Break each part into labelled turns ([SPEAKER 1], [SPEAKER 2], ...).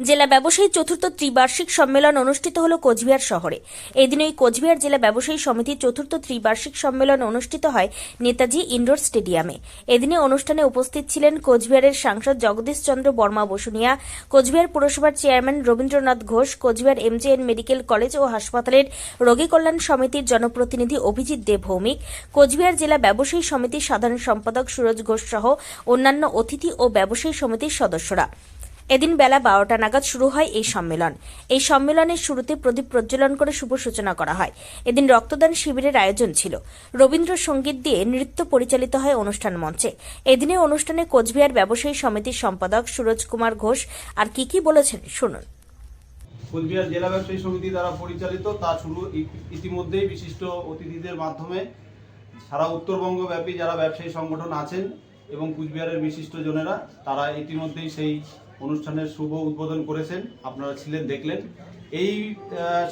[SPEAKER 1] জেলা ব্যবসায়ী চতুর্থ ত্রিবার্ষিক সম্মেলন অনুষ্ঠিত হল কোচবিহার শহরে। এদিন ওই কোচবিহার জেলা ব্যবসায়ী সমিতির চতুর্থ ত্রিবার্ষিক সম্মেলন অনুষ্ঠিত হয় নেতাজি ইনডোর স্টেডিয়ামে। এদিনে অনুষ্ঠানে উপস্থিত ছিলেন কোচবিহারের সাংসদ জগদীশ চন্দ্র বর্মা বসুনিয়া, কোচবিহার পুরসভার chairman Rabindranath Ghosh, Coochbehar MJN medical college ও হাসপাতালের রোগী কল্যাণ সমিতির জনপ্রতিনিধি অভিজিৎ দে ভৌমিক, কোচবিহার জেলা ব্যবসায়ী সমিতির সাধারণ সম্পাদক সুরজ ঘোষ সহ অন্যান্য অতিথি ও ব্যবসায়ী সমিতির সদস্যরা। এদিন বেলা বারোটা নাগাদ শুরু হয় এই সম্মেলন। এই সম্মেলনের শুরুতে প্রদীপ প্রজ্বলন করে শুভ সূচনা করা হয়। এদিন রক্তদান শিবিরের আয়োজন ছিল। রবীন্দ্রসঙ্গীত দিয়ে নৃত্য পরিচালিত হয় অনুষ্ঠান মঞ্চে। এদিনে অনুষ্ঠানে কোচবিহার ব্যবসায়ী সমিতির সম্পাদক সুরজ কুমার ঘোষ আর কি কি বলেছেন শুনুন।
[SPEAKER 2] কোচবিহার জেলা ব্যবসায়ী সমিতি দ্বারা পরিচালিত তা শুরু ইতিমধ্যেই বিশিষ্ট অতিথিদের মাধ্যমে। সারা উত্তরবঙ্গ ব্যাপী যারা ব্যবসায়ী সংগঠন আছেন এবং কুচবিহারের বিশিষ্ট জনেরা, তারা ইতিমধ্যেই সেই অনুষ্ঠানের শুভ উদ্বোধন করেছেন। আপনারা ছিলেন, দেখলেন। এই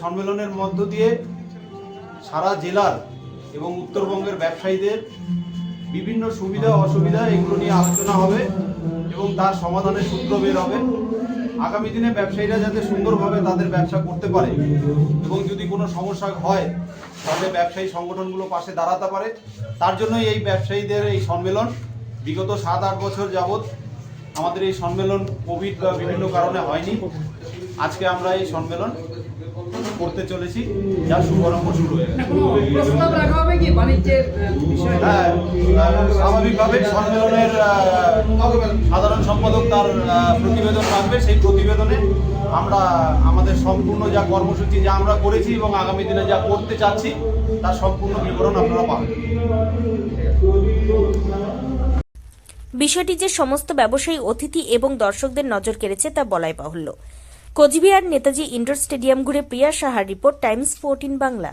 [SPEAKER 2] সম্মেলনের মধ্য দিয়ে সারা জেলার এবং উত্তরবঙ্গের ব্যবসায়ীদের বিভিন্ন সুবিধা, অসুবিধা এগুলো নিয়ে আলোচনা হবে এবং তার সমাধানের সূত্র বের হবে। আগামী দিনে ব্যবসায়ীরা যাতে সুন্দরভাবে তাদের ব্যবসা করতে পারে এবং যদি কোনো সমস্যা হয়, তাহলে ব্যবসায়ী সংগঠনগুলো পাশে দাঁড়াতে পারে। তার জন্যই এই ব্যবসায়ীদের এই সম্মেলন। বিগত সাত আট বছর যাবৎ আমাদের এই সম্মেলন কোভিড বা বিভিন্ন কারণে হয়নি। আজকে আমরা এই সম্মেলন করতে চলেছি যার শুভারম্ভ শুরু হয়ে হ্যাঁ স্বাভাবিকভাবে সম্মেলনের সাধারণ সম্পাদক তার প্রতিবেদন রাখবে। সেই প্রতিবেদনে আমরা আমাদের সম্পূর্ণ যা কর্মসূচি যা আমরা করেছি এবং আগামী দিনে যা করতে চাচ্ছি তার সম্পূর্ণ বিবরণ আপনারা পাবেন।
[SPEAKER 1] বিষয়টি যে সমস্ত ব্যবসায়ী, অতিথি এবং দর্শকদের নজর কেড়েছে তা বলাই বাহুল্য। কোচবিহার নেতাজি ইন্ডোর স্টেডিয়াম ঘুরে প্রিয়া সাহার report, Times fourteen Bangla.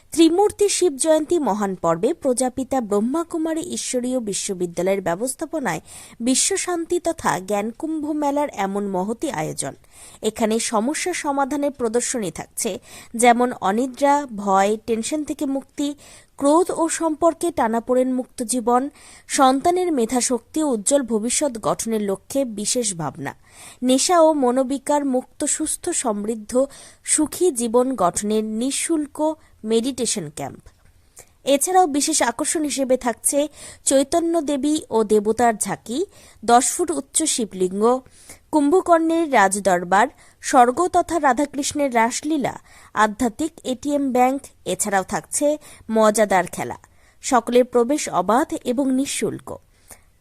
[SPEAKER 1] Trimurti Shiva জয়ন্তী মহান পর্বে প্রজাপিতা ব্রহ্মাকুমারী ঈশ্বরীয় বিশ্ববিদ্যালয়ের ব্যবস্থাপনায় বিশ্ব শান্তি তথা জ্ঞানকুম্ভ মেলার এমন মহতি আয়োজন। এখানে সমস্যা সমাধানের প্রদর্শনী থাকছে, যেমন অনিদ্রা, ভয়, টেনশন থেকে মুক্তি, ক্রোধ ও সম্পর্কে টানাপোড়েন মুক্ত জীবন, সন্তানের মেধাশক্তি ও উজ্জ্বল ভবিষ্যৎ গঠনের লক্ষ্যে বিশেষ ভাবনা। নেশা ও মনোবিকার মুক্ত, সুস্থ, সমৃদ্ধ, সুখী জীবন গঠনের নিঃশুল্ক মেডিটেশন ক্যাম্প। এছাড়াও বিশেষ আকর্ষণ হিসেবে থাকছে চৈতন্য দেবী ও দেবতার ঝাঁকি, দশ ফুট উচ্চ শিবলিঙ্গ, কুম্ভকর্ণের রাজদরবার, স্বর্গ তথা রাধাকৃষ্ণের রাসলীলা, আধ্যাত্মিক এটিএম ব্যাংক, এছাড়াও থাকছে মজাদার খেলা। সকলের প্রবেশ অবাধ এবং নিঃশুল্ক।